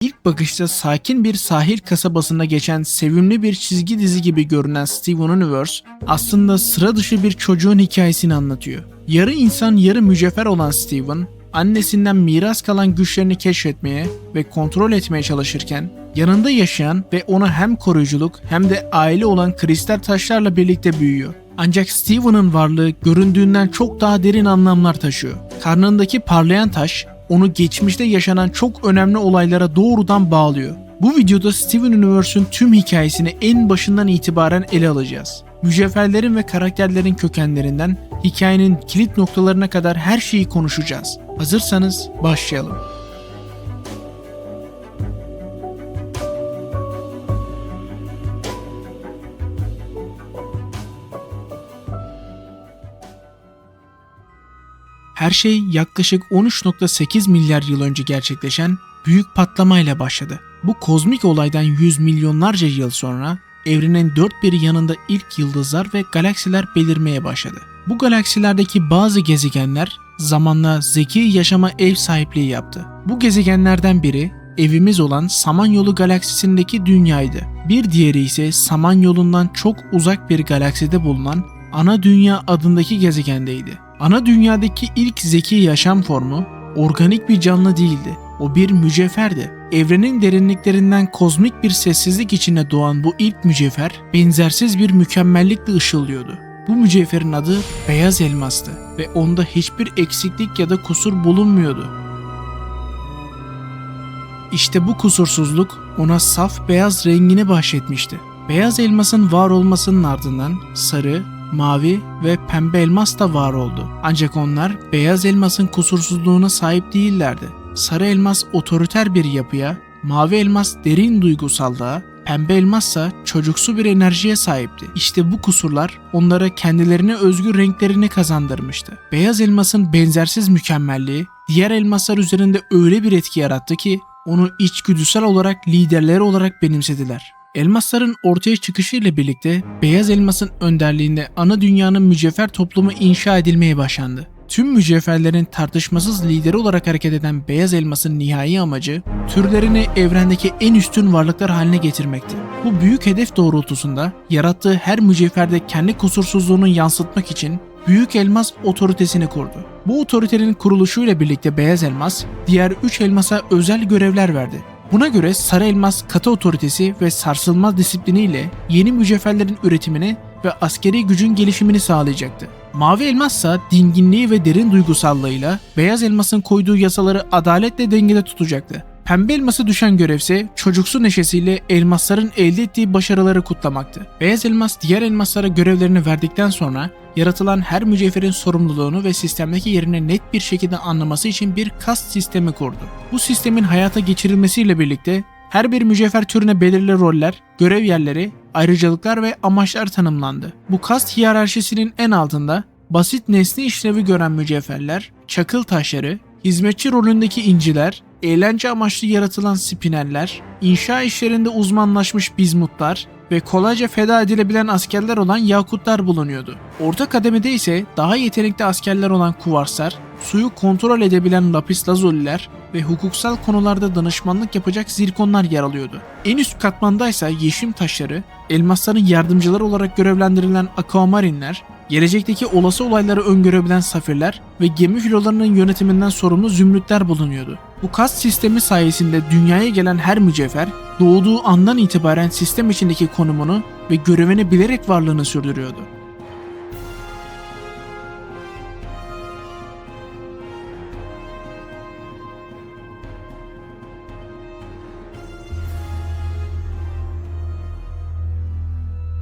İlk bakışta sakin bir sahil kasabasında geçen sevimli bir çizgi dizi gibi görünen Steven Universe aslında sıra dışı bir çocuğun hikayesini anlatıyor. Yarı insan yarı mücevher olan Steven, annesinden miras kalan güçlerini keşfetmeye ve kontrol etmeye çalışırken yanında yaşayan ve ona hem koruyuculuk hem de aile olan kristal taşlarla birlikte büyüyor. Ancak Steven'ın varlığı göründüğünden çok daha derin anlamlar taşıyor. Karnındaki parlayan taş onu geçmişte yaşanan çok önemli olaylara doğrudan bağlıyor. Bu videoda Steven Universe'ün tüm hikayesini en başından itibaren ele alacağız. Mücevherlerin ve karakterlerin kökenlerinden hikayenin kilit noktalarına kadar her şeyi konuşacağız. Hazırsanız başlayalım. Her şey yaklaşık 13.8 milyar yıl önce gerçekleşen büyük patlamayla başladı. Bu kozmik olaydan yüz milyonlarca yıl sonra evrenin dört bir yanında ilk yıldızlar ve galaksiler belirmeye başladı. Bu galaksilerdeki bazı gezegenler zamanla zeki yaşama ev sahipliği yaptı. Bu gezegenlerden biri evimiz olan Samanyolu galaksisindeki dünyaydı. Bir diğeri ise Samanyolu'ndan çok uzak bir galakside bulunan Ana Dünya adındaki gezegendeydi. Ana dünyadaki ilk zeki yaşam formu organik bir canlı değildi. O bir mücevherdi. Evrenin derinliklerinden kozmik bir sessizlik içinde doğan bu ilk mücevher benzersiz bir mükemmellikle ışıldıyordu. Bu mücevherin adı beyaz elmastı ve onda hiçbir eksiklik ya da kusur bulunmuyordu. İşte bu kusursuzluk ona saf beyaz rengini bahşetmişti. Beyaz elmasın var olmasının ardından sarı, mavi ve pembe elmas da var oldu. Ancak onlar beyaz elmasın kusursuzluğuna sahip değillerdi. Sarı elmas otoriter bir yapıya, mavi elmas derin duygusallığa, pembe elmassa çocuksu bir enerjiye sahipti. İşte bu kusurlar onlara kendilerine özgü renklerini kazandırmıştı. Beyaz elmasın benzersiz mükemmelliği diğer elmaslar üzerinde öyle bir etki yarattı ki onu içgüdüsel olarak liderleri olarak benimsediler. Elmasların ortaya çıkışı ile birlikte beyaz elmasın önderliğinde ana dünyanın mücevher toplumu inşa edilmeye başlandı. Tüm mücevherlerin tartışmasız lideri olarak hareket eden beyaz elmasın nihai amacı türlerini evrendeki en üstün varlıklar haline getirmekti. Bu büyük hedef doğrultusunda yarattığı her mücevherde kendi kusursuzluğunu yansıtmak için Büyük Elmas otoritesini kurdu. Bu otoritenin kuruluşuyla birlikte Beyaz Elmas diğer 3 elmasa özel görevler verdi. Buna göre Sarı Elmas katı otoritesi ve sarsılmaz disipliniyle yeni mücevherlerin üretimini ve askeri gücün gelişimini sağlayacaktı. Mavi Elmas ise dinginliği ve derin duygusallığıyla Beyaz Elmas'ın koyduğu yasaları adaletle dengede tutacaktı. Pembe elması düşen görevse çocuksu neşesiyle elmasların elde ettiği başarıları kutlamaktı. Beyaz elmas diğer elmaslara görevlerini verdikten sonra yaratılan her mücevherin sorumluluğunu ve sistemdeki yerini net bir şekilde anlaması için bir kast sistemi kurdu. Bu sistemin hayata geçirilmesiyle birlikte her bir mücevher türüne belirli roller, görev yerleri, ayrıcalıklar ve amaçlar tanımlandı. Bu kast hiyerarşisinin en altında basit nesne işlevi gören mücevherler, çakıl taşları, hizmetçi rolündeki inciler, eğlence amaçlı yaratılan spineller, inşa işlerinde uzmanlaşmış bizmutlar ve kolayca feda edilebilen askerler olan yakutlar bulunuyordu. Orta kademede ise daha yetenekli askerler olan kuvarslar, suyu kontrol edebilen lapis lazuliler ve hukuksal konularda danışmanlık yapacak zirkonlar yer alıyordu. En üst katmandaysa yeşim taşları, elmasların yardımcıları olarak görevlendirilen aquamarinler, gelecekteki olası olayları öngörebilen safirler ve gemi filolarının yönetiminden sorumlu zümrütler bulunuyordu. Bu kast sistemi sayesinde dünyaya gelen her mücevher doğduğu andan itibaren sistem içindeki konumunu ve görevini bilerek varlığını sürdürüyordu.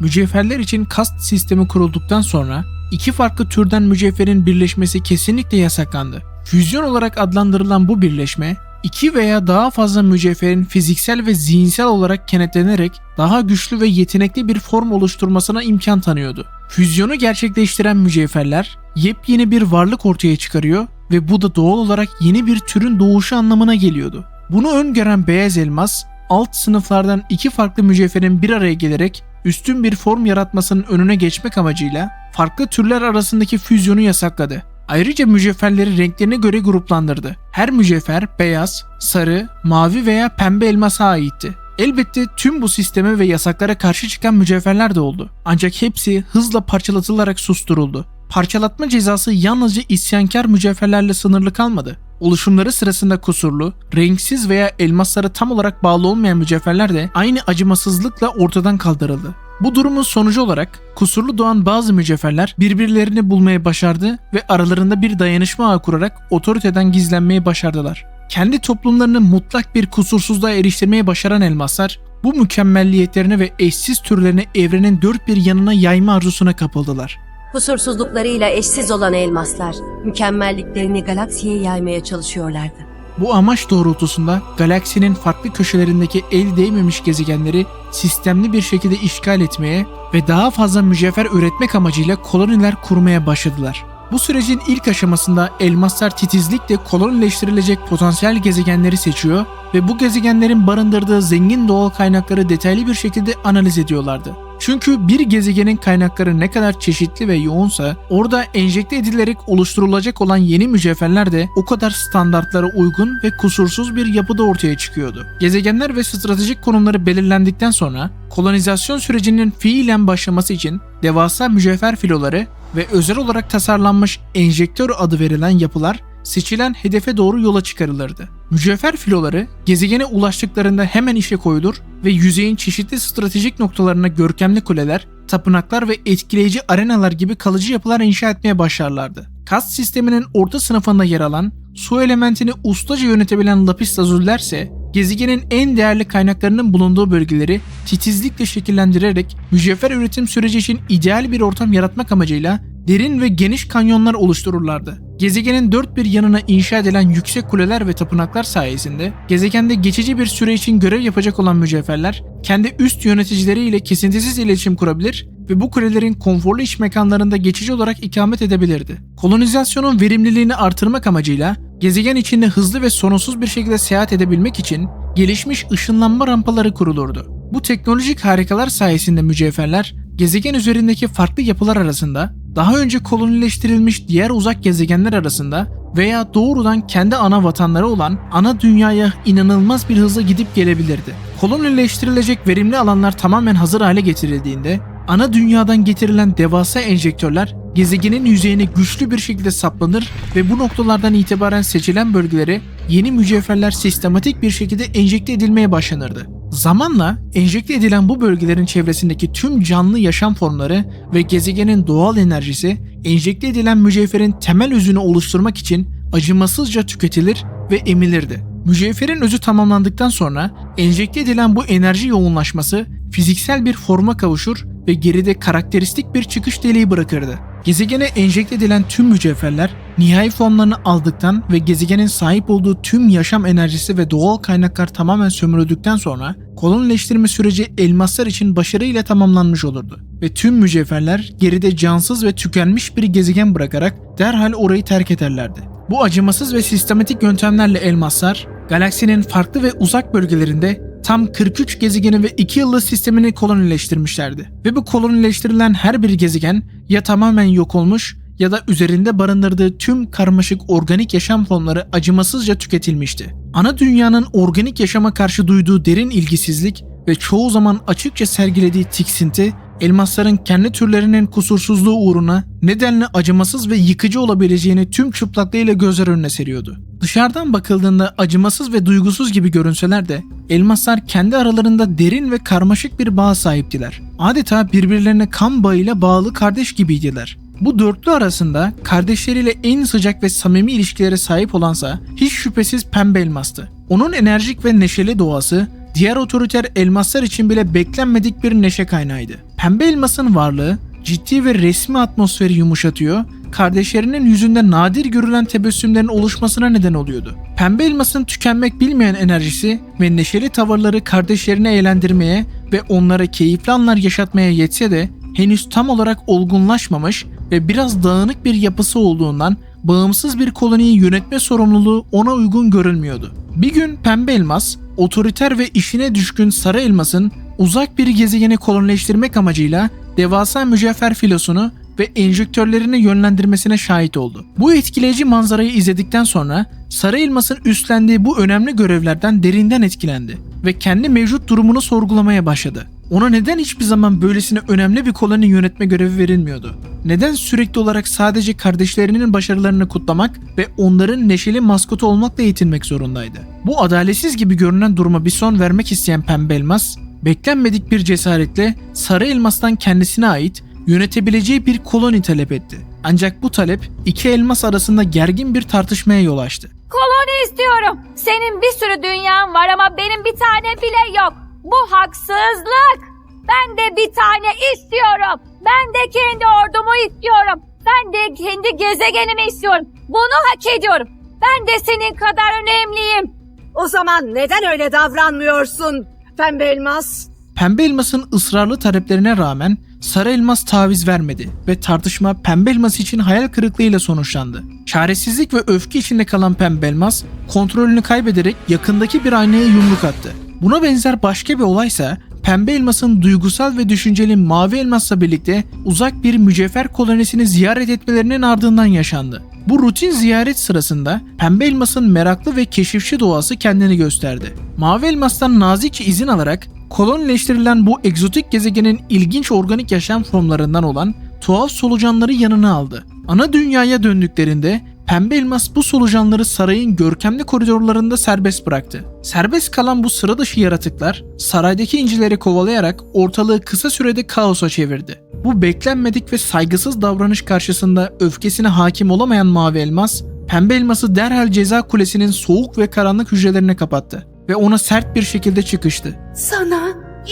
Mücevherler için kast sistemi kurulduktan sonra iki farklı türden mücevherin birleşmesi kesinlikle yasaklandı. Füzyon olarak adlandırılan bu birleşme iki veya daha fazla mücevherin fiziksel ve zihinsel olarak kenetlenerek daha güçlü ve yetenekli bir form oluşturmasına imkan tanıyordu. Füzyonu gerçekleştiren mücevherler yepyeni bir varlık ortaya çıkarıyor ve bu da doğal olarak yeni bir türün doğuşu anlamına geliyordu. Bunu öngören beyaz elmas alt sınıflardan iki farklı mücevherin bir araya gelerek üstün bir form yaratmasının önüne geçmek amacıyla farklı türler arasındaki füzyonu yasakladı. Ayrıca mücevherleri renklerine göre gruplandırdı. Her Her mücevher beyaz, sarı, mavi veya pembe elmasa aitti. Elbette tüm bu sisteme ve yasaklara karşı çıkan mücevherler de oldu. Ancak hepsi hızla parçalatılarak susturuldu. Parçalatma cezası yalnızca isyankar mücevherlerle sınırlı kalmadı. Oluşumları sırasında kusurlu, renksiz veya elmaslara tam olarak bağlı olmayan mücevherler de aynı acımasızlıkla ortadan kaldırıldı. Bu durumun sonucu olarak kusurlu doğan bazı mücevherler birbirlerini bulmaya başardı ve aralarında bir dayanışma ağı kurarak otoriteden gizlenmeyi başardılar. Kendi toplumlarını mutlak bir kusursuzluğa eriştirmeye başaran elmaslar bu mükemmelliyetlerine ve eşsiz türlerini evrenin dört bir yanına yayma arzusuna kapıldılar. Kusursuzluklarıyla eşsiz olan elmaslar, mükemmelliklerini galaksiye yaymaya çalışıyorlardı. Bu amaç doğrultusunda galaksinin farklı köşelerindeki el değmemiş gezegenleri sistemli bir şekilde işgal etmeye ve daha fazla mücevher üretmek amacıyla koloniler kurmaya başladılar. Bu sürecin ilk aşamasında elmaslar titizlikle kolonileştirilecek potansiyel gezegenleri seçiyor ve bu gezegenlerin barındırdığı zengin doğal kaynakları detaylı bir şekilde analiz ediyorlardı. Çünkü bir gezegenin kaynakları ne kadar çeşitli ve yoğunsa orada enjekte edilerek oluşturulacak olan yeni mücevherler de o kadar standartlara uygun ve kusursuz bir yapıda ortaya çıkıyordu. Gezegenler ve stratejik konumları belirlendikten sonra kolonizasyon sürecinin fiilen başlaması için devasa mücevher filoları ve özel olarak tasarlanmış enjektör adı verilen yapılar seçilen hedefe doğru yola çıkarılırdı. Mücevher filoları gezegene ulaştıklarında hemen işe koyulur ve yüzeyin çeşitli stratejik noktalarına görkemli kuleler, tapınaklar ve etkileyici arenalar gibi kalıcı yapılar inşa etmeye başlarlardı. Kast sisteminin orta sınıfında yer alan, su elementini ustaca yönetebilen lapis lazuriler ise gezegenin en değerli kaynaklarının bulunduğu bölgeleri titizlikle şekillendirerek mücevher üretim süreci için ideal bir ortam yaratmak amacıyla derin ve geniş kanyonlar oluştururlardı. Gezegenin dört bir yanına inşa edilen yüksek kuleler ve tapınaklar sayesinde gezegende geçici bir süre için görev yapacak olan mücevherler kendi üst yöneticileriyle kesintisiz iletişim kurabilir ve bu kulelerin konforlu iş mekanlarında geçici olarak ikamet edebilirdi. Kolonizasyonun verimliliğini artırmak amacıyla gezegen içinde hızlı ve sorunsuz bir şekilde seyahat edebilmek için gelişmiş ışınlanma rampaları kurulurdu. Bu teknolojik harikalar sayesinde mücevherler gezegen üzerindeki farklı yapılar arasında daha önce kolonileştirilmiş diğer uzak gezegenler arasında veya doğrudan kendi ana vatanları olan ana dünyaya inanılmaz bir hızla gidip gelebilirdi. Kolonileştirilecek verimli alanlar tamamen hazır hale getirildiğinde ana dünyadan getirilen devasa enjektörler gezegenin yüzeyine güçlü bir şekilde saplanır ve bu noktalardan itibaren seçilen bölgelere yeni mücevherler sistematik bir şekilde enjekte edilmeye başlanırdı. Zamanla enjekte edilen bu bölgelerin çevresindeki tüm canlı yaşam formları ve gezegenin doğal enerjisi enjekte edilen mücevherin temel özünü oluşturmak için acımasızca tüketilir ve emilirdi. Mücevherin özü tamamlandıktan sonra enjekte edilen bu enerji yoğunlaşması fiziksel bir forma kavuşur ve geride karakteristik bir çıkış deliği bırakırdı. Gezegene enjekte edilen tüm mücevherler nihai formlarını aldıktan ve gezegenin sahip olduğu tüm yaşam enerjisi ve doğal kaynaklar tamamen sömürüldükten sonra kolonileştirme süreci elmaslar için başarıyla tamamlanmış olurdu. Ve tüm mücevherler geride cansız ve tükenmiş bir gezegen bırakarak derhal orayı terk ederlerdi. Bu acımasız ve sistematik yöntemlerle elmaslar, galaksinin farklı ve uzak bölgelerinde tam 43 gezegeni ve 2 yıldız sistemini kolonileştirmişlerdi. Ve bu kolonileştirilen her bir gezegen ya tamamen yok olmuş ya da üzerinde barındırdığı tüm karmaşık organik yaşam formları acımasızca tüketilmişti. Ana dünyanın organik yaşama karşı duyduğu derin ilgisizlik ve çoğu zaman açıkça sergilediği tiksinti elmasların kendi türlerinin kusursuzluğu uğruna nedenle acımasız ve yıkıcı olabileceğini tüm çıplaklığıyla gözler önüne seriyordu. Dışarıdan bakıldığında acımasız ve duygusuz gibi görünseler de elmaslar kendi aralarında derin ve karmaşık bir bağ sahiptiler. Adeta birbirlerine kan bağıyla bağlı kardeş gibiydiler. Bu dörtlü arasında kardeşleriyle en sıcak ve samimi ilişkilere sahip olansa hiç şüphesiz pembe elmastı. Onun enerjik ve neşeli doğası diğer otoriter elmaslar için bile beklenmedik bir neşe kaynağıydı. Pembe elmasın varlığı ciddi ve resmi atmosferi yumuşatıyor, kardeşlerinin yüzünde nadir görülen tebessümlerin oluşmasına neden oluyordu. Pembe elmasın tükenmek bilmeyen enerjisi ve neşeli tavırları kardeşlerini eğlendirmeye ve onlara keyifli anlar yaşatmaya yetse de henüz tam olarak olgunlaşmamış ve biraz dağınık bir yapısı olduğundan bağımsız bir koloniyi yönetme sorumluluğu ona uygun görülmüyordu. Bir gün Pembe Elmas, otoriter ve işine düşkün Sarı Elmas'ın uzak bir gezegeni kolonileştirmek amacıyla devasa mücevher filosunu ve enjektörlerini yönlendirmesine şahit oldu. Bu etkileyici manzarayı izledikten sonra Sarı Elmas'ın üstlendiği bu önemli görevlerden derinden etkilendi ve kendi mevcut durumunu sorgulamaya başladı. Ona neden hiçbir zaman böylesine önemli bir koloni yönetme görevi verilmiyordu? Neden sürekli olarak sadece kardeşlerinin başarılarını kutlamak ve onların neşeli maskotu olmakla yetinmek zorundaydı? Bu adaletsiz gibi görünen duruma bir son vermek isteyen Pembe Elmas, beklenmedik bir cesaretle Sarı Elmas'tan kendisine ait yönetebileceği bir koloni talep etti. Ancak bu talep iki elmas arasında gergin bir tartışmaya yol açtı. Koloni istiyorum. Senin bir sürü dünyan var ama benim bir tane bile yok. Bu haksızlık. Ben de bir tane istiyorum. Ben de kendi ordumu istiyorum. Ben de kendi gezegenimi istiyorum. Bunu hak ediyorum. Ben de senin kadar önemliyim. O zaman neden öyle davranmıyorsun pembe elmas? Pembe Elmas'ın ısrarlı taleplerine rağmen Sarı Elmas taviz vermedi ve tartışma Pembe Elmas için hayal kırıklığıyla sonuçlandı. Çaresizlik ve öfke içinde kalan Pembe Elmas kontrolünü kaybederek yakındaki bir aynaya yumruk attı. Buna benzer başka bir olaysa Pembe Elmas'ın duygusal ve düşünceli Mavi Elmas'la birlikte uzak bir mücevher kolonisini ziyaret etmelerinin ardından yaşandı. Bu rutin ziyaret sırasında Pembe Elmas'ın meraklı ve keşifçi doğası kendini gösterdi. Mavi Elmas'tan nazikçe izin alarak kolonileştirilen bu egzotik gezegenin ilginç organik yaşam formlarından olan tuhaf solucanları yanına aldı. Ana dünyaya döndüklerinde Pembe Elmas bu solucanları sarayın görkemli koridorlarında serbest bıraktı. Serbest kalan bu sıra dışı yaratıklar saraydaki incileri kovalayarak ortalığı kısa sürede kaosa çevirdi. Bu beklenmedik ve saygısız davranış karşısında öfkesine hakim olamayan Mavi Elmas, Pembe Elmas'ı derhal ceza kulesinin soğuk ve karanlık hücrelerine kapattı ve ona sert bir şekilde çıkıştı. Sana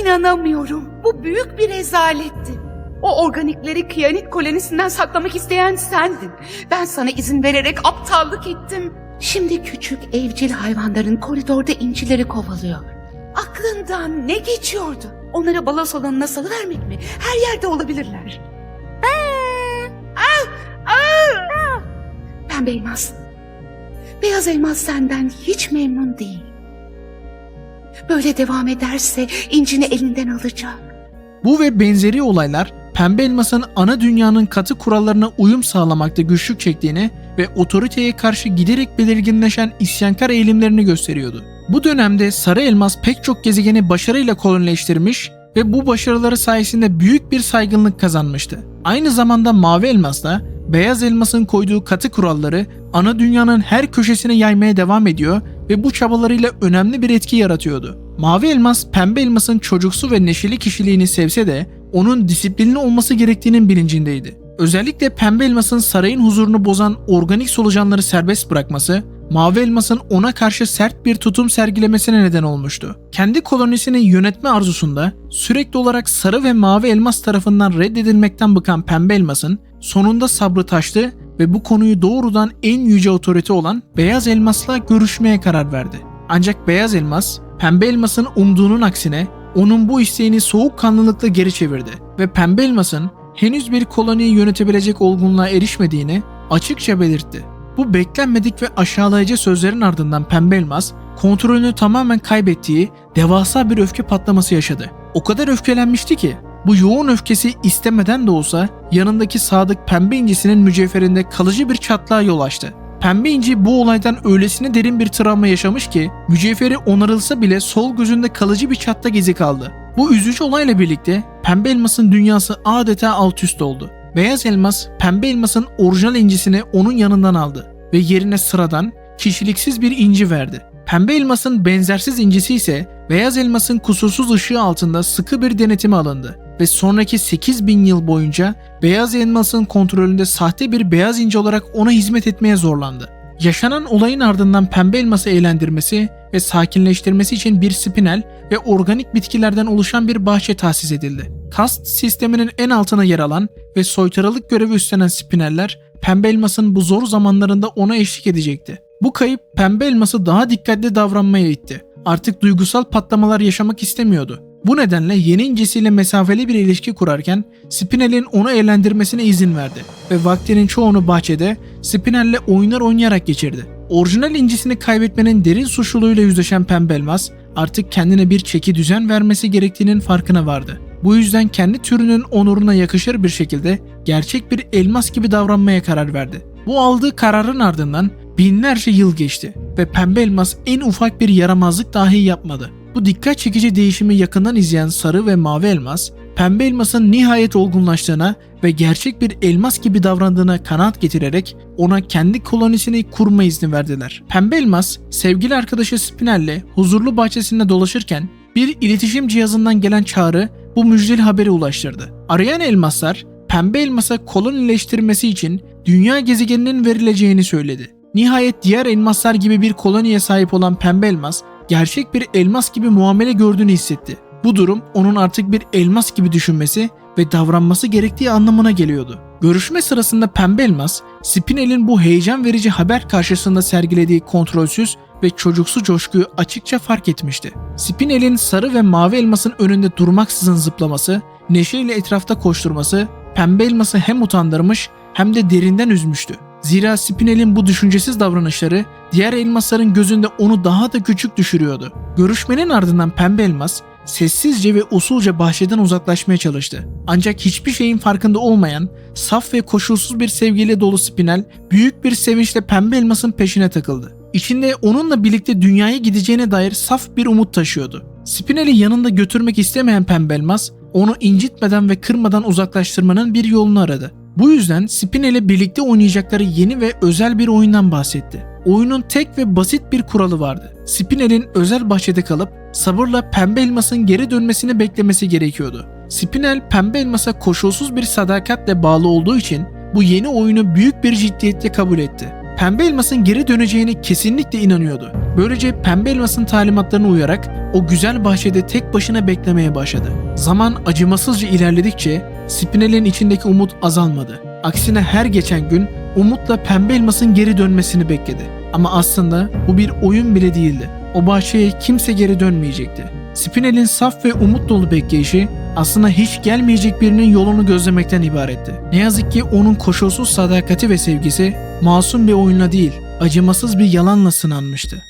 inanamıyorum. Bu büyük bir rezaletti. O organikleri Kiyanit kolonisinden saklamak isteyen sendin. Ben sana izin vererek aptallık ettim. Şimdi küçük evcil hayvanların koridorda incileri kovalıyor. Aklından ne geçiyordu? Onları balas alanına salıvermek mi? Her yerde olabilirler. Pembe elmas. Beyaz elmas senden hiç memnun değil. Böyle devam ederse incini elinden alacak. Bu ve benzeri olaylar Pembe Elmas'ın ana dünyanın katı kurallarına uyum sağlamakta güçlük çektiğini ve otoriteye karşı giderek belirginleşen isyankar eğilimlerini gösteriyordu. Bu dönemde Sarı Elmas pek çok gezegeni başarıyla kolonileştirmiş ve bu başarıları sayesinde büyük bir saygınlık kazanmıştı. Aynı zamanda Mavi Elmas da Beyaz Elmas'ın koyduğu katı kuralları ana dünyanın her köşesine yaymaya devam ediyor ve bu çabalarıyla önemli bir etki yaratıyordu. Mavi Elmas, Pembe Elmas'ın çocuksu ve neşeli kişiliğini sevse de onun disiplinli olması gerektiğinin bilincindeydi. Özellikle Pembe Elmas'ın sarayın huzurunu bozan organik solucanları serbest bırakması, Mavi Elmas'ın ona karşı sert bir tutum sergilemesine neden olmuştu. Kendi kolonisini yönetme arzusunda sürekli olarak sarı ve mavi elmas tarafından reddedilmekten bıkan Pembe Elmas'ın sonunda sabrı taştı ve bu konuyu doğrudan en yüce otorite olan Beyaz Elmas'la görüşmeye karar verdi. Ancak Beyaz Elmas, Pembe Elmas'ın umduğunun aksine onun bu isteğini soğukkanlılıkla geri çevirdi ve Pembe Elmas'ın henüz bir koloniyi yönetebilecek olgunluğa erişmediğini açıkça belirtti. Bu beklenmedik ve aşağılayıcı sözlerin ardından Pembe Elmas kontrolünü tamamen kaybettiği devasa bir öfke patlaması yaşadı. O kadar öfkelenmişti ki bu yoğun öfkesi istemeden de olsa yanındaki sadık pembe incisinin mücevherinde kalıcı bir çatlağa yol açtı. Pembe inci bu olaydan öylesine derin bir travma yaşamış ki mücevheri onarılsa bile sol gözünde kalıcı bir çatlak izi kaldı. Bu üzücü olayla birlikte pembe elmasın dünyası adeta alt üst oldu. Beyaz elmas pembe elmasın orijinal incisini onun yanından aldı ve yerine sıradan kişiliksiz bir inci verdi. Pembe elmasın benzersiz incisi ise beyaz elmasın kusursuz ışığı altında sıkı bir denetime alındı ve sonraki 8000 yıl boyunca beyaz elmasın kontrolünde sahte bir beyaz inci olarak ona hizmet etmeye zorlandı. Yaşanan olayın ardından pembe elması eğlendirmesi ve sakinleştirmesi için bir spinel ve organik bitkilerden oluşan bir bahçe tahsis edildi. Kast sisteminin en altına yer alan ve soytarılık görevi üstlenen spineller pembe elmasın bu zor zamanlarında ona eşlik edecekti. Bu kayıp pembe elması daha dikkatli davranmaya itti. Artık duygusal patlamalar yaşamak istemiyordu. Bu nedenle yeni incisiyle mesafeli bir ilişki kurarken Spinel'in onu eğlendirmesine izin verdi ve vaktinin çoğunu bahçede Spinel'le oyunlar oynayarak geçirdi. Orijinal incisini kaybetmenin derin suçluluğuyla yüzleşen Pembe Elmas artık kendine bir çeki düzen vermesi gerektiğinin farkına vardı. Bu yüzden kendi türünün onuruna yakışır bir şekilde gerçek bir elmas gibi davranmaya karar verdi. Bu aldığı kararın ardından binlerce yıl geçti ve pembe elmas en ufak bir yaramazlık dahi yapmadı. Bu dikkat çekici değişimi yakından izleyen sarı ve mavi elmas, pembe elmasın nihayet olgunlaştığına ve gerçek bir elmas gibi davrandığına kanaat getirerek ona kendi kolonisini kurma izni verdiler. Pembe elmas, sevgili arkadaşı Spinel'le huzurlu bahçesinde dolaşırken bir iletişim cihazından gelen çağrı bu müjdeli haberi ulaştırdı. Arayan elmaslar, pembe elmasa kolonileştirmesi için dünya gezegeninin verileceğini söyledi. Nihayet diğer elmaslar gibi bir koloniye sahip olan pembe elmas, gerçek bir elmas gibi muamele gördüğünü hissetti. Bu durum onun artık bir elmas gibi düşünmesi ve davranması gerektiği anlamına geliyordu. Görüşme sırasında Pembe Elmas, Spinel'in bu heyecan verici haber karşısında sergilediği kontrolsüz ve çocuksu coşkuyu açıkça fark etmişti. Spinel'in sarı ve mavi elmasın önünde durmaksızın zıplaması, neşeyle etrafta koşturması, Pembe Elmas'ı hem utandırmış hem de derinden üzmüştü. Zira Spinel'in bu düşüncesiz davranışları diğer elmasların gözünde onu daha da küçük düşürüyordu. Görüşmenin ardından Pembe Elmas sessizce ve usulca bahçeden uzaklaşmaya çalıştı. Ancak hiçbir şeyin farkında olmayan, saf ve koşulsuz bir sevgiyle dolu Spinel büyük bir sevinçle Pembe Elmas'ın peşine takıldı. İçinde onunla birlikte dünyaya gideceğine dair saf bir umut taşıyordu. Spinel'i yanında götürmek istemeyen Pembe Elmas, onu incitmeden ve kırmadan uzaklaştırmanın bir yolunu aradı. Bu yüzden Spinel'le birlikte oynayacakları yeni ve özel bir oyundan bahsetti. Oyunun tek ve basit bir kuralı vardı. Spinel'in özel bahçede kalıp sabırla pembe elmasın geri dönmesini beklemesi gerekiyordu. Spinel pembe elmasa koşulsuz bir sadakatle bağlı olduğu için bu yeni oyunu büyük bir ciddiyetle kabul etti. Pembe elmasın geri döneceğine kesinlikle inanıyordu. Böylece pembe elmasın talimatlarına uyarak o güzel bahçede tek başına beklemeye başladı. Zaman acımasızca ilerledikçe Spinel'in içindeki umut azalmadı. Aksine her geçen gün umutla pembe elmasın geri dönmesini bekledi. Ama aslında bu bir oyun bile değildi. O bahçeye kimse geri dönmeyecekti. Spinel'in saf ve umut dolu bekleyişi aslında hiç gelmeyecek birinin yolunu gözlemekten ibaretti. Ne yazık ki onun koşulsuz sadakati ve sevgisi masum bir oyunla değil, acımasız bir yalanla sınanmıştı.